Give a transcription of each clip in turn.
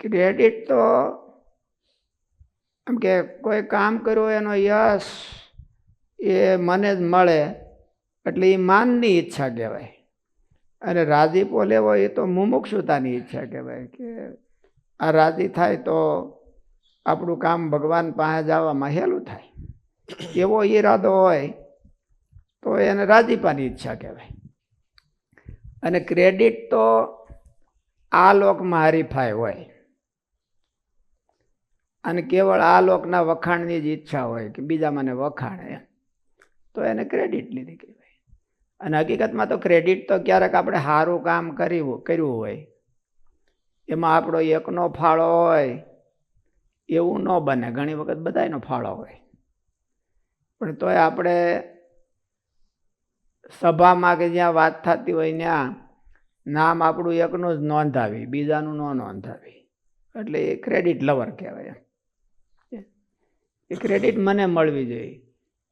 Credit તો એમ કે કોઈ કામ કર્યું એનો યશ એ મને જ મળે, એટલે એ માનની ઈચ્છા કહેવાય. અને રાજીપો લેવો એ તો મુમુક્ષુતાની ઈચ્છા કહેવાય કે આ રાજી થાય તો આપણું કામ ભગવાન પાસે જવામાં હેલું થાય. એવો ઈરાદો હોય તો એને રાજીપાની ઈચ્છા કહેવાય. અને ક્રેડિટ તો આ લોકમાં હરીફાઈ હોય. અને કેવળ આ લોકના વખાણની જ ઈચ્છા હોય કે બીજા મને વખાણે તો એને ક્રેડિટ લીધી કહેવાય. અને હકીકતમાં તો ક્રેડિટ તો ક્યારેક આપણે સારું કામ કર્યું કર્યું હોય. એમાં આપણો એકનો ફાળો હોય, એવું ન બને. ઘણી વખત બધાયનો ફાળો હોય. પણ તોય આપણે સભામાં કે જ્યાં વાત થતી હોય ત્યાં નામ આપણું એકનું જ નોંધાવી, બીજાનું ન નોંધાવી. એટલે એ ક્રેડિટ લવર કહેવાય એમ. એ ક્રેડિટ મને મળવી જોઈએ.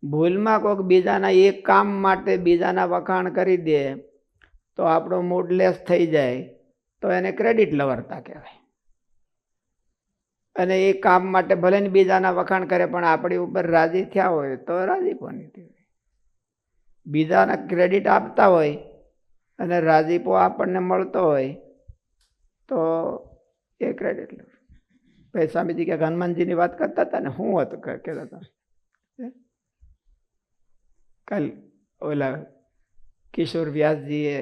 ભૂલમાં કોઈક બીજાના એક કામ માટે બીજાના વખાણ કરી દે, તો આપણો મૂડ લેસ થઈ જાય, તો એને ક્રેડિટ લવરતા કહેવાય. અને એ કામ માટે ભલે ને બીજાના વખાણ કરે, પણ આપણી ઉપર રાજી થયા હોય, તો રાજીપોની કહેવાય બીજાના ક્રેડિટ આપતા હોય, અને રાજીપો આપણને મળતો હોય, તો એ ક્રેડિટ લેવું ભાઈ સ્વામીજી કે હનુમાનજીની વાત કરતા હતા ને હું હતું કહેતા હતા. કાલ ઓલા કિશોર વ્યાસજીએ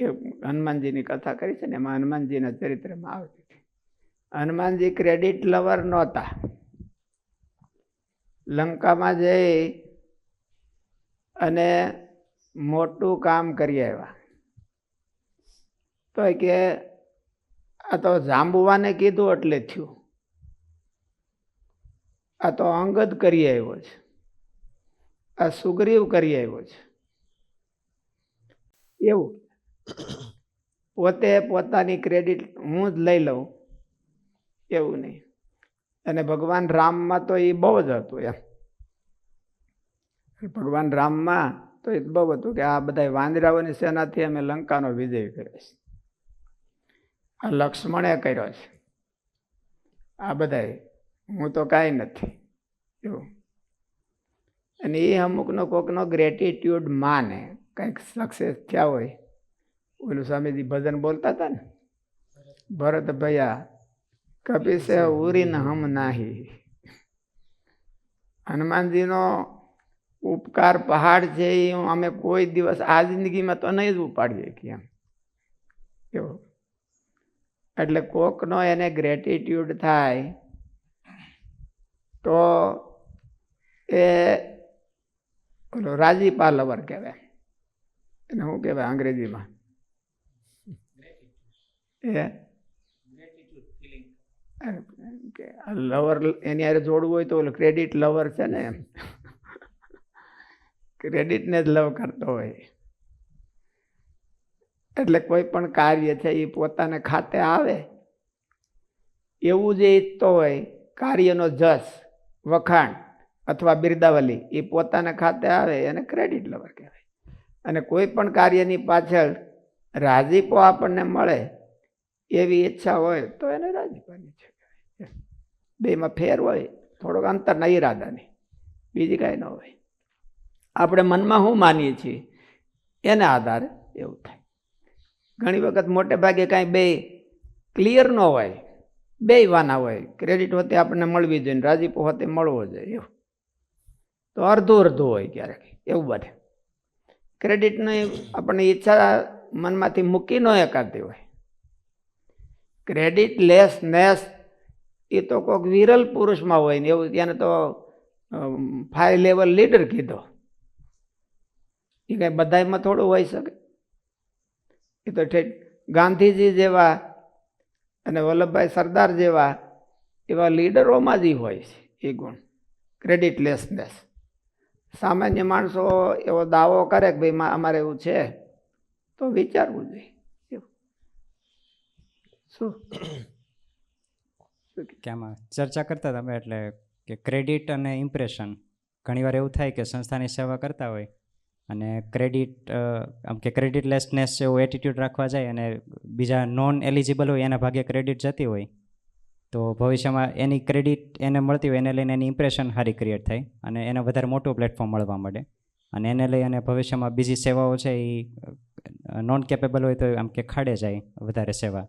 એ હનુમાનજીની કથા કરી છે ને એમાં હનુમાનજીના ચરિત્રમાં આવતી હતી. હનુમાનજી ક્રેડિટ લવર નહોતા. લંકામાં જઈ અને મોટું કામ કરી આવ્યા. તો કે આ તો જાંબુવાને કીધું એટલે થયું. આ તો અંગદ કરી આવ્યો છે. આ સુગ્રીવ કરી આવ્યો છે. એવું. પોતે પોતાની ક્રેડિટ હું જ લઈ લઉં. એવું નહીં. અને ભગવાન રામમાં તો એ બહુ જ હતું એમ. ભગવાન રામમાં તો એ બહુ હતું કે આ બધા વાંદરાઓની સેનાથી અમે લંકાનો વિજય કર્યો છે. આ લક્ષ્મણે કર્યો છે. આ બધાય, હું તો કાંઈ નથી. એવું અને એ અમુકનો કોકનો ગ્રેટિટ્યૂડ માને, કંઈક સક્સેસ થયા હોય, ઓલું સ્વામીજી ભજન બોલતા હતા ને? ભરત ભૈયા, કપી સે ઉરીન હમ નાહી. હનુમાનજીનો ઉપકાર પહાડ છે, એ અમે કોઈ દિવસ, આ જિંદગીમાં તો નહીં જ ઉપાડીએ કે એમ એવું એટલે કોકનો એને ગ્રેટિટ્યૂડ થાય. તો એ ઓલો રાજીપા લવર કહેવાય. એને શું કહેવાય અંગ્રેજીમાં? એ કે લવર એની હારે જોડવું હોય તો ઓલો ક્રેડિટ લવર છે ને એમ. ક્રેડિટને જ લવ કરતો હોય. એટલે કોઈ પણ કાર્ય છે એ પોતાને ખાતે આવે. એવું જે ઈચ્છતો હોય, કાર્યનો જસ, વખાણ અથવા બિરદાવલી એ પોતાને ખાતે આવે, એને ક્રેડિટ લવર કહેવાય. અને કોઈ પણ કાર્યની પાછળ રાજીપો આપણને મળે, એવી ઈચ્છા હોય, તો એને રાજીપાની છે બેમાં ફેર હોય, થોડોક અંતરના ઈરાદાની. બીજી કાંઈ ન હોય. આપણે મનમાં શું માનીએ છીએ? એના આધારે એવું થાય. ઘણી વખત મોટે ભાગે કાંઈ બે ક્લિયર ન હોય, બે વાના હોય. ક્રેડિટ હોતે આપણને મળવી જોઈએ રાજીપો હોતે મળવો જોઈએ. એવું. તો અડધું અડધું હોય ક્યારેક. એવું બને ક્રેડિટની આપણને ઈચ્છા મનમાંથી મૂકી ન એકાતી હોય. ક્રેડિટ લેસ નેસ એ તો કોઈક વિરલ પુરુષમાં હોય ને એવું ત્યાં તો ફાઈ લેવલ લીડર કીધો. એ કાંઈ બધાયમાં થોડું હોઈ શકે. એ તો ઠેઠ ગાંધીજી જેવા અને વલ્લભભાઈ સરદાર જેવા એવા લીડરોમાં જ હોય છે એ ગુણ. ક્રેડિટ લેસનેસ સામાન્ય માણસો એવો દાવો કરે કે ભાઈ અમારે એવું છે, તો વિચારવું જોઈએ. શું? કે? આમાં ચર્ચા કરતા તમે એટલે કે ક્રેડિટ અને ઇમ્પ્રેશન. ઘણીવાર એવું થાય કે સંસ્થાની સેવા કરતા હોય અને ક્રેડિટ આમ કે ક્રેડિટ લેસનેસ જેવો એટીટ્યૂડ રાખવા જાય અને બીજા નોન એલિજિબલ હોય એના ભાગે ક્રેડિટ જતી હોય, તો ભવિષ્યમાં એની ક્રેડિટ એને મળતી હોય એને લઈને એની ઇમ્પ્રેશન સારી ક્રિએટ થાય અને એને વધારે મોટું પ્લેટફોર્મ મળવા માંડે. અને એને લઈ અને ભવિષ્યમાં બીજી સેવાઓ છે એ નોન કેપેબલ હોય તો આમ કે ખાડે જાય વધારે સેવા.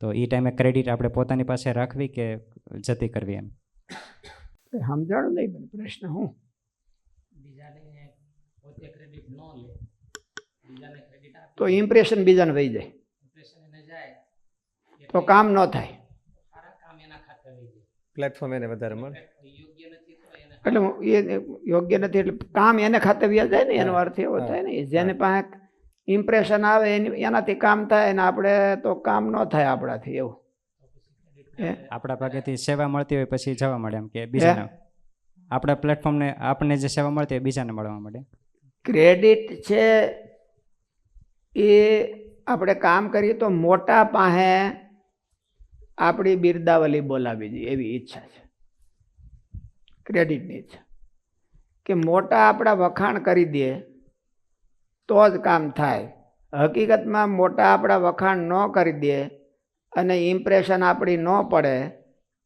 તો એ ટાઈમે ક્રેડિટ આપણે પોતાની પાસે રાખવી કે જતી કરવી એમ? સમજાણું નહીં પ્રશ્ન હું? પોતે ક્રેડિટ ન લે બીજાને ક્રેડિટ આપે. તો ઇમ્પ્રેશન બીજાને વહી જાય. ઇમ્પ્રેશન એને જાય તો કામ ન થાય. સારા કામ એના ખાતે વહી જાય. પ્લેટફોર્મ એને વધારે મળે. યોગ્ય નથી એટલે એ યોગ્ય નથી એટલે કામ એને ખાતે વ્યા જાય ને એનો અર્થ એવો થાય ને જેને પાસે ઇમ્પ્રેશન આવે એની એનાથી કામ થાય ને આપણે તો કામ ન થાય આપણાથી એવું? આપણા ભાગેથી સેવા મળતી હોય પછી જવા મળે એમ કે બીજાને. આપણા પ્લેટફોર્મને આપણને જે સેવા મળતી હોય બીજાને મળવા મળે. ક્રેડિટ છે એ આપણે કામ કરીએ તો મોટા પાસે આપણી બિરદાવલી બોલાવી જોઈએ એવી ઈચ્છા છે. ક્રેડિટની ઈચ્છા. કે મોટા આપણા વખાણ કરી દે તો જ કામ થાય. હકીકતમાં મોટા આપણા વખાણ ન કરી દે અને ઇમ્પ્રેશન આપણી ન પડે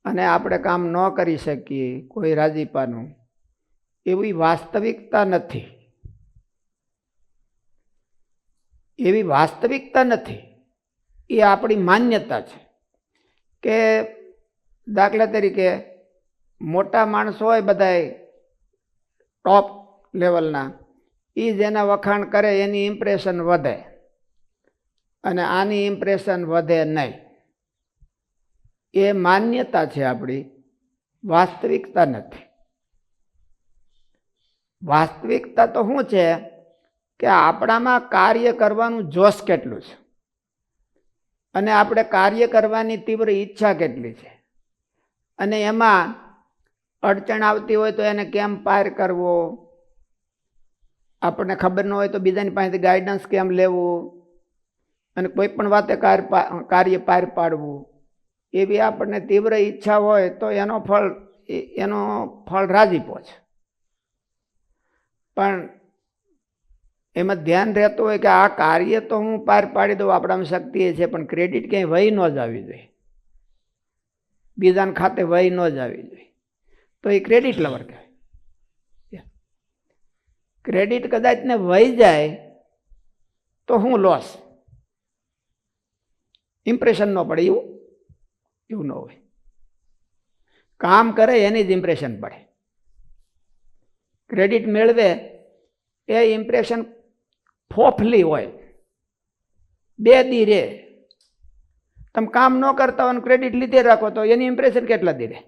અને આપણે કામ ન કરી શકીએ કોઈ રાજીપાનું, એવી વાસ્તવિકતા નથી. એવી વાસ્તવિકતા નથી. એ આપણી માન્યતા છે કે દાખલા તરીકે મોટા માણસો હોય બધાય ટોપ લેવલના એ જેના વખાણ કરે એની ઇમ્પ્રેશન વધે અને આની ઇમ્પ્રેશન વધે નહીં. એ માન્યતા છે આપણી, વાસ્તવિકતા નથી. વાસ્તવિકતા તો શું છે? કે આપણામાં કાર્ય કરવાનું જોશ કેટલું છે? અને આપણે કાર્ય કરવાની તીવ્ર ઈચ્છા કેટલી છે? અને એમાં અડચણ આવતી હોય તો એને કેમ પાર કરવો? આપણને ખબર ન હોય તો બીજાની પાસેથી ગાઈડન્સ કેમ લેવું? અને કોઈ પણ વાતે કાર કાર્ય પાર પાડવું. એવી આપણને તીવ્ર ઈચ્છા હોય તો એનો ફળ એનો ફળ રાજીપો છે. પણ એમાં ધ્યાન રહેતું હોય કે આ કાર્ય તો હું પાર પાડી દઉં, આપણામાં શક્તિ છે, પણ ક્રેડિટ ક્યાંય વહી ન જ આવી જોઈએ બીજાને ખાતે વહી ન જ આવી જોઈએ તો એ ક્રેડિટ લવર કહેવાય. ક્રેડિટ કદાચ ને વહી જાય, તો હું લોસ ઇમ્પ્રેશન ન પડે, એવું એવું ન હોય. કામ કરે એની જ ઇમ્પ્રેશન પડે. ક્રેડિટ મેળવે, એ ઇમ્પ્રેશન ફોફલી હોય. બે દી રે. તમે કામ ન કરતા હોય ક્રેડિટ લીધે રાખો તો એની ઇમ્પ્રેશન કેટલા દી રે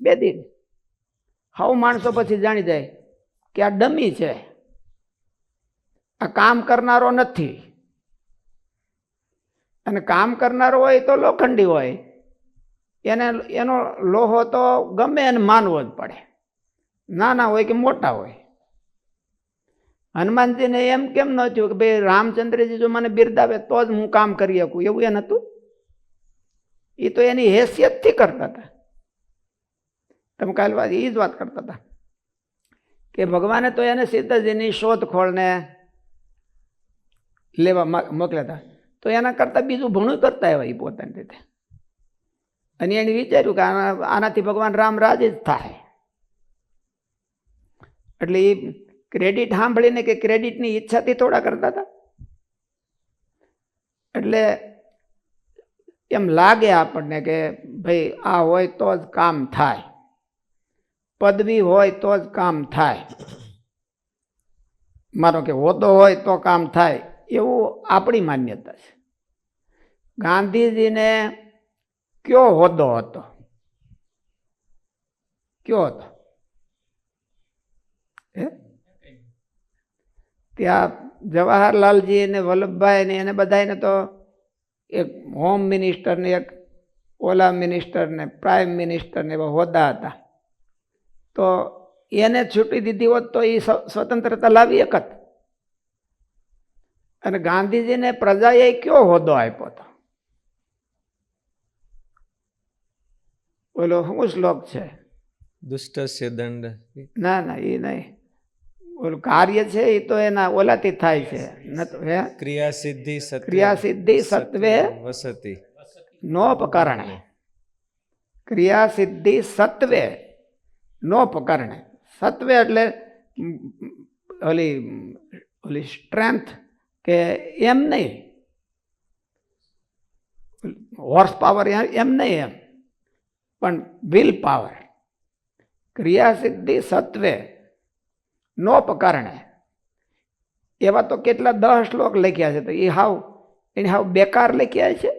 બે દી. હાવ માણસો પછી જાણી જાય કે આ ડમી છે. આ કામ કરનારો નથી. અને કામ કરનારો હોય તો લોખંડી હોય. એને, એનો લોહો તો ગમે એને માનવો જ પડે. નાના હોય કે મોટા હોય. હનુમાનજીને એમ કેમ ન થયું કે ભાઈ રામચંદ્રજી જો મને બિરદાવે તો જ હું કામ કરી શકું? એવું એ નહોતું એ તો એની હેસિયતથી કરતા હતા. તમે કાલ વાત એ જ વાત કરતા હતા કે ભગવાને તો એને સીતાજીની શોધખોળને લેવા મોકલ્યા હતા. તો એના કરતાં બીજું ઘણું કરતા એવા એ પોતાની રીતે. અને એને વિચાર્યું કે આના, આનાથી ભગવાન રામ રાજી જ થાય. એટલે એ ક્રેડિટ સાંભળીને કે ક્રેડિટની ઈચ્છાથી થોડા કરતા હતા? એટલે એમ લાગે આપણને કે ભાઈ આ હોય તો જ કામ થાય. પદવી હોય તો જ કામ થાય. મારો કે હોદ્દો હોય તો કામ થાય. એવું આપણી માન્યતા છે. ગાંધીજીને કયો હોદ્દો હતો? કયો હતો? હે? ત્યાં જવાહરલાલજી અને વલ્લભભાઈ ને એને બધાને તો એક હોમ મિનિસ્ટરને એક ઓલા મિનિસ્ટરને પ્રાઇમ મિનિસ્ટરને એવા હોદ્દા હતા. તો એને છૂટી દીધી હોત તો એ સ્વ- સ્વતંત્રતા લાવી એકત અને ગાંધીજીને પ્રજાએ કયો હોદ્દો આપ્યો હતો ઓલો શું શ્લોક છે? દુષ્ટ દંડ. ના ના એ નહીં. ઓલું કાર્ય છે એ તો એના ઓલાથી થાય છે. હે? ક્રિયા સિદ્ધિ ક્રિયા સિદ્ધિ સત્વે વસતી. નોપકરણે ક્રિયા સિદ્ધિ સત્વે નોપકરણે સત્વે એટલે ઓલી ઓલી સ્ટ્રેન્થ કે એમ નહીં. હોર્સ પાવર એમ નહીં એમ. પણ વિલ પાવર. ક્રિયા સિદ્ધિ સત્વે નોપકરણે એવા તો કેટલા દહ શ્લોક લખ્યા છે, તો એ હાવ, એને હાવ બેકાર લખ્યા છે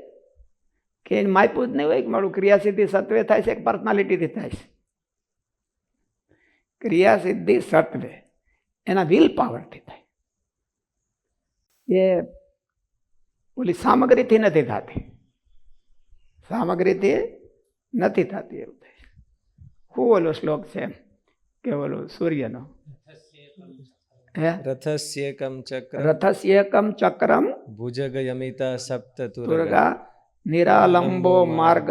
કે એને માયપું જ નહીં હોય કે મારું ક્રિયાસિદ્ધિ સત્વે થાય છે કે પર્સનાલિટીથી થાય છે. ક્રિયાસિદ્ધિ સત્વે, એના વિલ પાવરથી થાય. એ ઓલી સામગ્રીથી નથી થતી. સામગ્રીથી નથી થતી એવું થાય શું ઓલો શ્લોક છે કે ઓલો સૂર્યનો. હે? રથસ્યેકમ ચક્ર રથસ્યેકમ ચક્રમ ભુજગયમિતા સપ્ત તુર્ગા નિરાલંબો માર્ગ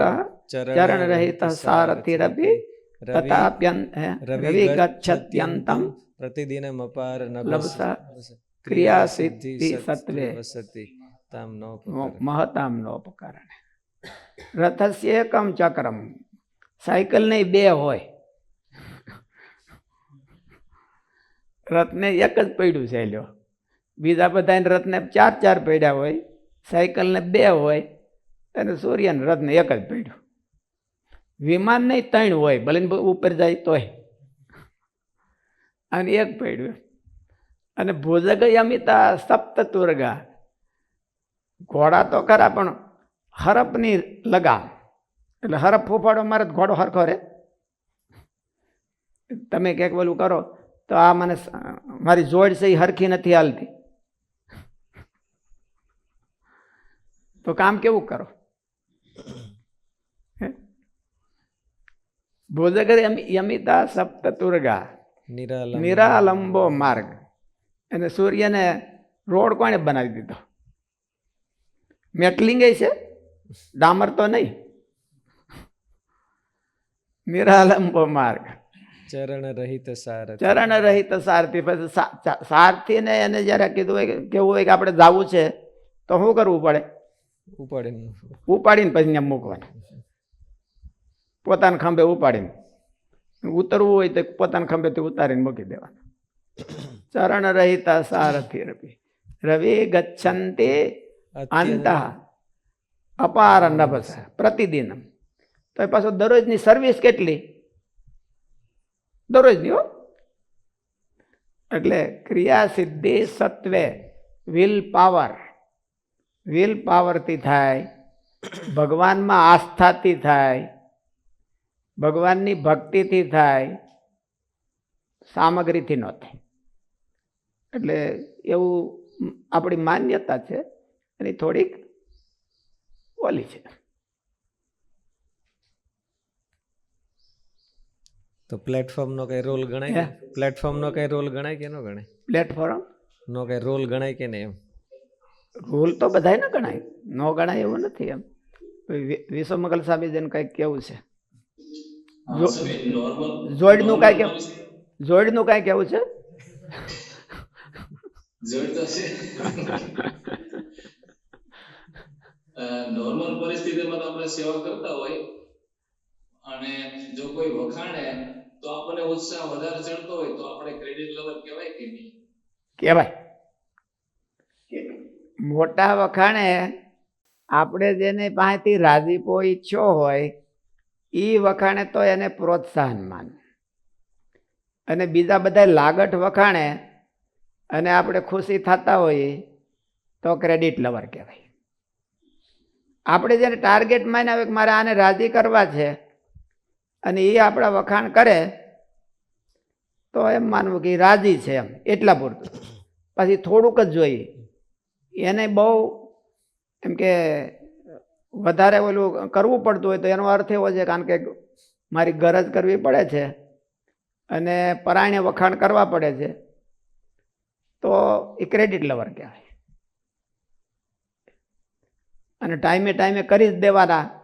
ચરણ રહિત સારથિરપી તથાપ્યન હે, રવિ ગચ્છત્યંતમ પ્રતિદિનમ અપાર લભસા ક્રિયા સિદ્ધિ સત્વે વસતિ તામ નો મહતામ નોપકરણે રથસ્ય એકમ ચક્રમ સાયકલ નહીં બે હોય। રથને એક જ પડ્યું છે લ્યો. બીજા બધાને રથને ચાર ચાર પડ્યા હોય, સાયકલને બે હોય, અને સૂર્યને રથને એક જ પડ્યું. વિમાન નહીં, ત્રણ હોય, ભલે ઉપર જાય તોય. અને એક પડ્યું. અને ભોજગ અમિતા સપ્ત તુર્ગા. ઘોડા તો ખરા, પણ હરપની લગામ. એટલે હરપ ફૂફાડો મારે ઘોડો હરખો રે. તમે ક્યાંક બોલું કરો તો આ મને મારી જોડ છે એ હરખી નથી હાલતી. તો કામ કેવું કરો? ભોજગર યમ- યમિતા સપ્ત તુર્ગા નિરાલંબો માર્ગ. અને સૂર્યને રોડ કોણે બનાવી દીધો? મેટલિંગ છે? ડામર તો નહીં. નિરાલંબો માર્ગ. ચરણ રહિત સાર ચરણ રહિત સારથી પછી સારથીને એને જ્યારે કીધું હોય કેવું હોય કે આપણે જવું છે તો શું કરવું પડે? ઉપાડીને. ઉપાડીને પછી એમ મૂકવાનું. પોતાના ખંભે ઉપાડીને. ઉતરવું હોય તો પોતાના ખંભેથી ઉતારીને મૂકી દેવાનું. ચરણ રહિતા સારથી રવિ. રવિ ગચ્છન્તે અંત. અપાર નભસ. પ્રતિદિન તો પાછો દરરોજની સર્વિસ કેટલી? દરરોજની હો એટલે ક્રિયા સિદ્ધિ સત્વે વિલ પાવર. વિલ પાવરથી થાય, ભગવાનમાં આસ્થાથી થાય, ભગવાનની ભક્તિથી થાય, સામગ્રીથી ન થાય. એટલે એવું આપણી માન્યતા છે, એની થોડીક ઓલી છે. તો પ્લેટફોર્મનો કંઈ કઈ રોલ ગણાય પ્લેટફોર્મનો કંઈ કઈ રોલ ગણાય કે ન ગણાય? પ્લેટફોર્મ નો કઈ રોલ ગણાય કે નહીં એમ? રોલ તો બધાય ન ગણાય. ન ગણાય એવું નથી એમ. વિશ્વમગલ વિશ્વમંગલ સ્વામીજીને કંઈક કેવું છે? જો- જોડનું કાંઈ કેવું જોડનું કાંઈ કેવું છે? છે. નોર્મલ પરિસ્થિતિમાં તો આપણે સેવા કરતા હોય અને જો કોઈ વખાણે તો આપણને ઉત્સાહ વધારે ચડતો હોય તો આપણે ક્રેડિટ લવર કહેવાય કે નહીં? કહેવાય. મોટા વખાણે આપણે જેને પાસેથી રાજીપો ઈચ્છો હોય એ વખાણે તો એને પ્રોત્સાહન માન. અને બીજા બધા લાગટ વખાણે અને આપણે ખુશી થતા હોઈએ તો ક્રેડિટ લવર કહેવાય. આપણે જેને ટાર્ગેટ માન્યા હોય કે મારે આને રાજી કરવા છે અને એ આપણા વખાણ કરે, તો એમ માનવું કે રાજી છે એમ, એટલા પૂરતું. પછી થોડુંક જ જોઈએ. એને બહુ, એમ કે વધારે ઓલું કરવું પડતું હોય તો એનો અર્થ એવો છે કારણ કે મારી ગરજ કરવી પડે છે અને પરાયણે વખાણ કરવા પડે છે, તો એ ક્રેડિટ લવર કહેવાય. અને ટાઈમે ટાઈમે કરી જ દેવાના.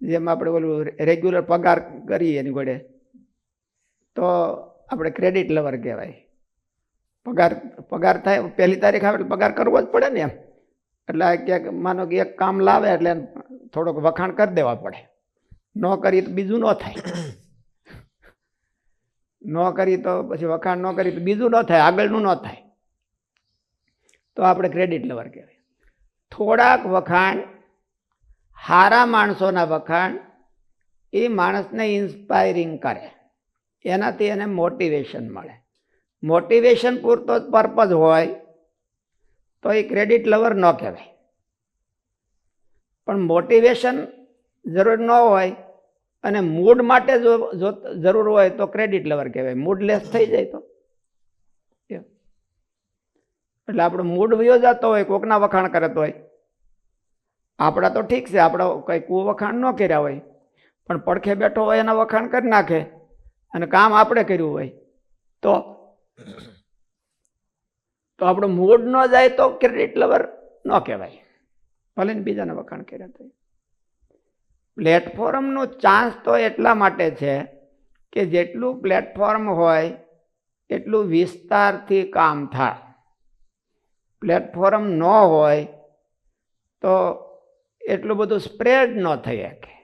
જેમ આપણે ઓલું રેગ્યુલર પગાર કરીએ એની ઘોડે તો આપણે ક્રેડિટ લવર કહેવાય. પગાર પગાર થાય પહેલી તારીખ આવે એટલે પગાર કરવો જ પડે ને એમ. એટલે ક્યાંક માનો કે એક કામ લાવે એટલે થોડોક વખાણ કરી દેવા પડે. ન કરી તો બીજું ન થાય. ન કરી તો પછી વખાણ ન કરી તો બીજું ન થાય આગળનું ન થાય. તો આપણે ક્રેડિટ લેવર કહેવાય. થોડાક વખાણ સારા માણસોના વખાણ એ માણસને ઇન્સ્પાયરિંગ કરે. એનાથી એને મોટિવેશન મળે. મોટિવેશન પૂરતો જ પર્પઝ હોય તો એ ક્રેડિટ લવર ન કહેવાય. પણ મોટિવેશન જરૂર ન હોય અને મૂડ માટે જો જરૂર હોય તો ક્રેડિટ લવર કહેવાય. મૂડ લેસ થઈ જાય તો. એટલે આપણો મૂડ વયો જતો હોય, કોકના વખાણ કરતો હોય આપણા તો ઠીક છે, આપણા કંઈ કુ વખાણ ન કર્યા હોય. પણ પડખે બેઠો હોય એના વખાણ કરી નાખે અને કામ આપણે કર્યું હોય. તો તો આપણો મૂડ ન જાય તો ક્રેડિટ લવર ન કહેવાય. ભલે ને બીજાના વખાણ કર્યા તો. પ્લેટફોર્મનો ચાન્સ તો એટલા માટે છે કે જેટલું પ્લેટફોર્મ હોય, એટલું વિસ્તારથી કામ થાય. પ્લેટફોર્મ ન હોય તો એટલું બધું સ્પ્રેડ ન થઈ શકે.